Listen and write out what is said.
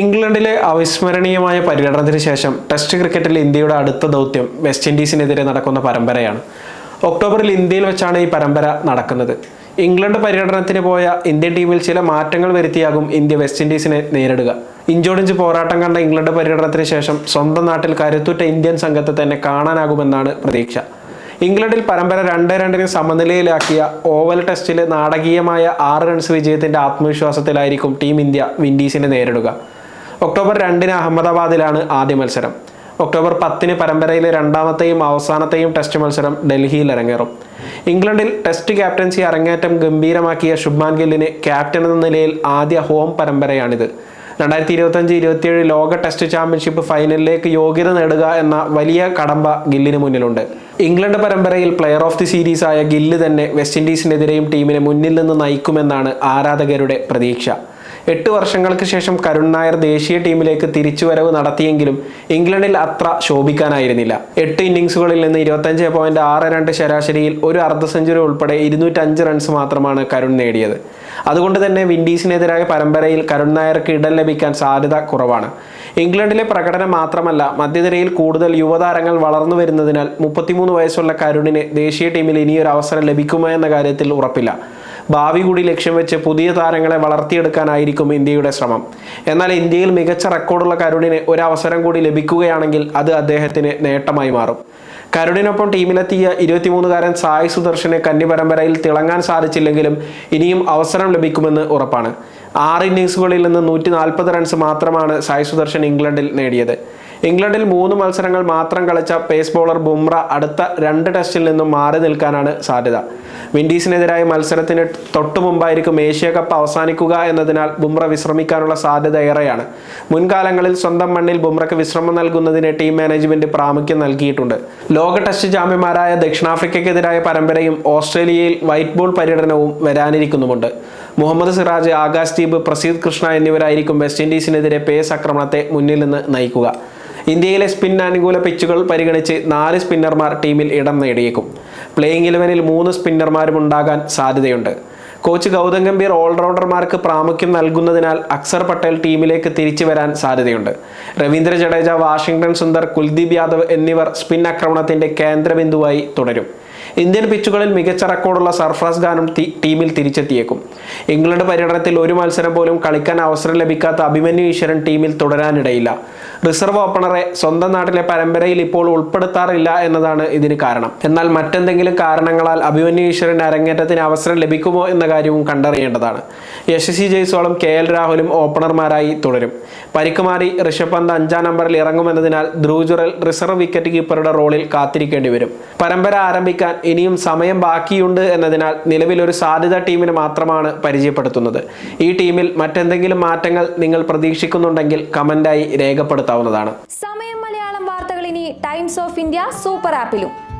ഇംഗ്ലണ്ടിലെ അവിസ്മരണീയമായ പര്യടനത്തിന് ശേഷം ടെസ്റ്റ് ക്രിക്കറ്റിൽ ഇന്ത്യയുടെ അടുത്ത ദൗത്യം വെസ്റ്റ് ഇൻഡീസിനെതിരെ നടക്കുന്ന പരമ്പരയാണ്. ഒക്ടോബറിൽ ഇന്ത്യയിൽ വെച്ചാണ് ഈ പരമ്പര നടക്കുന്നത്. ഇംഗ്ലണ്ട് പര്യടനത്തിന് പോയ ഇന്ത്യൻ ടീമിൽ ചില മാറ്റങ്ങൾ വരുത്തിയാകും ഇന്ത്യ വെസ്റ്റ് ഇൻഡീസിനെ നേരിടുക. ഇഞ്ചോടിഞ്ച് പോരാട്ടം കണ്ട ഇംഗ്ലണ്ട് പര്യടനത്തിന് ശേഷം സ്വന്തം നാട്ടിൽ കരുത്തുറ്റ ഇന്ത്യൻ സംഘത്തെ തന്നെ കാണാനാകുമെന്നാണ് പ്രതീക്ഷ. ഇംഗ്ലണ്ടിൽ പരമ്പര രണ്ട് രണ്ടിന് സമനിലയിലാക്കിയ ഓവൽ ടെസ്റ്റിലെ നാടകീയമായ ആറ് റൺസ് വിജയത്തിന്റെ ആത്മവിശ്വാസത്തിലായിരിക്കും ടീം ഇന്ത്യ വിൻഡീസിനെ നേരിടുക. ഒക്ടോബർ രണ്ടിന് അഹമ്മദാബാദിലാണ് ആദ്യ മത്സരം. ഒക്ടോബർ പത്തിന് പരമ്പരയിലെ രണ്ടാമത്തെയും അവസാനത്തെയും ടെസ്റ്റ് മത്സരം ഡൽഹിയിൽ അരങ്ങേറും. ഇംഗ്ലണ്ടിൽ ടെസ്റ്റ് ക്യാപ്റ്റൻസി അരങ്ങേറ്റം ഗംഭീരമാക്കിയ ശുഭ്മാൻ ഗില്ലിന് ക്യാപ്റ്റൻ എന്ന നിലയിൽ ആദ്യ ഹോം പരമ്പരയാണിത്. രണ്ടായിരത്തി ഇരുപത്തഞ്ച് ഇരുപത്തിയേഴ് ലോക ടെസ്റ്റ് ചാമ്പ്യൻഷിപ്പ് ഫൈനലിലേക്ക് യോഗ്യത നേടുക എന്ന വലിയ കടമ്പ ഗില്ലിന് മുന്നിലുണ്ട്. ഇംഗ്ലണ്ട് പരമ്പരയിൽ പ്ലെയർ ഓഫ് ദി സീരീസ് ആയ ഗില്ല് തന്നെ വെസ്റ്റ് ഇൻഡീസിനെതിരെയും ടീമിനെ മുന്നിൽ നിന്ന് നയിക്കുമെന്നാണ് ആരാധകരുടെ പ്രതീക്ഷ. എട്ട് വർഷങ്ങൾക്ക് ശേഷം കരുൺ നായർ ദേശീയ ടീമിലേക്ക് തിരിച്ചുവരവ് നടത്തിയെങ്കിലും ഇംഗ്ലണ്ടിൽ അത്ര ശോഭിക്കാനായിരുന്നില്ല. എട്ട് ഇന്നിങ്സുകളിൽ നിന്ന് ഇരുപത്തഞ്ച് പോയിന്റ് ആറ് രണ്ട് ശരാശരിയിൽ ഒരു അർദ്ധ സെഞ്ചുറി ഉൾപ്പെടെ ഇരുന്നൂറ്റഞ്ച് റൺസ് മാത്രമാണ് കരുൺ നേടിയത്. അതുകൊണ്ട് തന്നെ വിൻഡീസിനെതിരായ പരമ്പരയിൽ കരുൺ നായർക്ക് ഇടം ലഭിക്കാൻ സാധ്യത കുറവാണ്. ഇംഗ്ലണ്ടിലെ പ്രകടനം മാത്രമല്ല മധ്യനിരയിൽ കൂടുതൽ യുവതാരങ്ങൾ വളർന്നു വരുന്നതിനാൽ മുപ്പത്തിമൂന്ന് വയസ്സുള്ള കരുണിന് ദേശീയ ടീമിൽ ഇനിയൊരു അവസരം ലഭിക്കുമോ എന്ന കാര്യത്തിൽ ഉറപ്പില്ല. ഭാവി കൂടി ലക്ഷ്യം വെച്ച് പുതിയ താരങ്ങളെ വളർത്തിയെടുക്കാനായിരിക്കും ഇന്ത്യയുടെ ശ്രമം. എന്നാൽ ഇന്ത്യയിൽ മികച്ച റെക്കോർഡുള്ള കരുണിന് ഒരു അവസരം കൂടി ലഭിക്കുകയാണെങ്കിൽ അത് അദ്ദേഹത്തിന് നേട്ടമായി മാറും. കരുണിനൊപ്പം ടീമിലെത്തിയ ഇരുപത്തിമൂന്നുകാരൻ സായ് സുദർശന് കന്നി പരമ്പരയിൽ തിളങ്ങാൻ സാധിച്ചില്ലെങ്കിലും ഇനിയും അവസരം ലഭിക്കുമെന്ന് ഉറപ്പാണ്. ആറ് ഇന്നിങ്സുകളിൽ നിന്ന് നൂറ്റി നാൽപ്പത് റൺസ് മാത്രമാണ് സായ് സുദർശൻ ഇംഗ്ലണ്ടിൽ നേടിയത്. ഇംഗ്ലണ്ടിൽ മൂന്ന് മത്സരങ്ങൾ മാത്രം കളിച്ച പേസ് ബോളർ ബുംറ അടുത്ത രണ്ട് ടെസ്റ്റിൽ നിന്നും മാറി നിൽക്കാനാണ് സാധ്യത. വിൻഡീസിനെതിരായ മത്സരത്തിന് തൊട്ടു മുമ്പായിരിക്കും ഏഷ്യ കപ്പ് അവസാനിക്കുക എന്നതിനാൽ ബുംറ വിശ്രമിക്കാനുള്ള സാധ്യത ഏറെയാണ്. മുൻകാലങ്ങളിൽ സ്വന്തം മണ്ണിൽ ബുംറയ്ക്ക് വിശ്രമം നൽകുന്നതിന് ടീം മാനേജ്മെന്റ് പ്രാമുഖ്യം നൽകിയിട്ടുണ്ട്. ലോക ടെസ്റ്റ് ചാമ്പ്യന്മാരായ ദക്ഷിണാഫ്രിക്കയ്ക്കെതിരായ പരമ്പരയും ഓസ്ട്രേലിയയിൽ വൈറ്റ് ബോൾ പര്യടനവും വരാനിരിക്കുന്നുമുണ്ട്. മുഹമ്മദ് സിറാജ് ആകാശ് ദീപ് പ്രസീദ് കൃഷ്ണ എന്നിവരായിരിക്കും വെസ്റ്റ് ഇൻഡീസിനെതിരെ പേസ് ആക്രമണത്തെ മുന്നിൽ നിന്ന് നയിക്കുക. ഇന്ത്യയിലെ സ്പിൻ അനുകൂല പിച്ചുകൾ പരിഗണിച്ച് നാല് സ്പിന്നർമാർ ടീമിൽ ഇടം നേടിയേക്കും. പ്ലേയിങ് ഇലവനിൽ മൂന്ന് സ്പിന്നർമാരും ഉണ്ടാകാൻ സാധ്യതയുണ്ട്. കോച്ച് ഗൗതം ഗംഭീർ ഓൾറൗണ്ടർമാർക്ക് പ്രാമുഖ്യം നൽകുന്നതിനാൽ അക്സർ പട്ടേൽ ടീമിലേക്ക് തിരിച്ചു വരാൻ സാധ്യതയുണ്ട്. രവീന്ദ്ര ജഡേജ വാഷിംഗ്ടൺ സുന്ദർ കുൽദീപ് യാദവ് എന്നിവർ സ്പിൻ ആക്രമണത്തിന്റെ കേന്ദ്രബിന്ദുവായി തുടരും. ഇന്ത്യൻ പിച്ചുകളിൽ മികച്ച റെക്കോർഡുള്ള സർഫ്രാസ് ഖാനും ടീമിൽ തിരിച്ചെത്തിയേക്കും. ഇംഗ്ലണ്ട് പര്യടനത്തിൽ ഒരു മത്സരം പോലും കളിക്കാൻ അവസരം ലഭിക്കാത്ത അഭിമന്യു ഈശ്വരൻ ടീമിൽ തുടരാനിടയില്ല. റിസർവ് ഓപ്പണറെ സ്വന്തം നാട്ടിലെ പരമ്പരയിൽ ഇപ്പോൾ ഉൾപ്പെടുത്താറില്ല എന്നതാണ് ഇതിന് കാരണം. എന്നാൽ മറ്റെന്തെങ്കിലും കാരണങ്ങളാൽ അഭിമന്യു ഈശ്വരൻ അരങ്ങേറ്റത്തിന് അവസരം ലഭിക്കുമോ എന്ന കാര്യവും കണ്ടറിയേണ്ടതാണ്. യശസ്വി ജയ്സ്വാളും കെ എൽ രാഹുലും ഓപ്പണർമാരായി തുടരും. പരിക്ക് മാറി ഋഷഭ് പന്ത് അഞ്ചാം നമ്പറിൽ ഇറങ്ങുമെന്നതിനാൽ ധ്രുവ് ജുറൽ റിസർവ് വിക്കറ്റ് കീപ്പറുടെ റോളിൽ കാത്തിരിക്കേണ്ടി വരും. പരമ്പര ആരംഭിക്കാൻ ഇനിയും സമയം ബാക്കിയുണ്ട് എന്നതിനാൽ നിലവിൽ ഒരു സാധ്യത ടീമിന് മാത്രമാണ് പരിചയപ്പെടുത്തുന്നത്. ഈ ടീമിൽ മറ്റെന്തെങ്കിലും മാറ്റങ്ങൾ നിങ്ങൾ പ്രതീക്ഷിക്കുന്നുണ്ടെങ്കിൽ കമന്റായി രേഖപ്പെടുത്താവുന്നതാണ്. സമയം മലയാളം വാർത്തകൾ ഇനി ടൈംസ് ഓഫ് ഇന്ത്യ സൂപ്പർ ആപ്പിലും.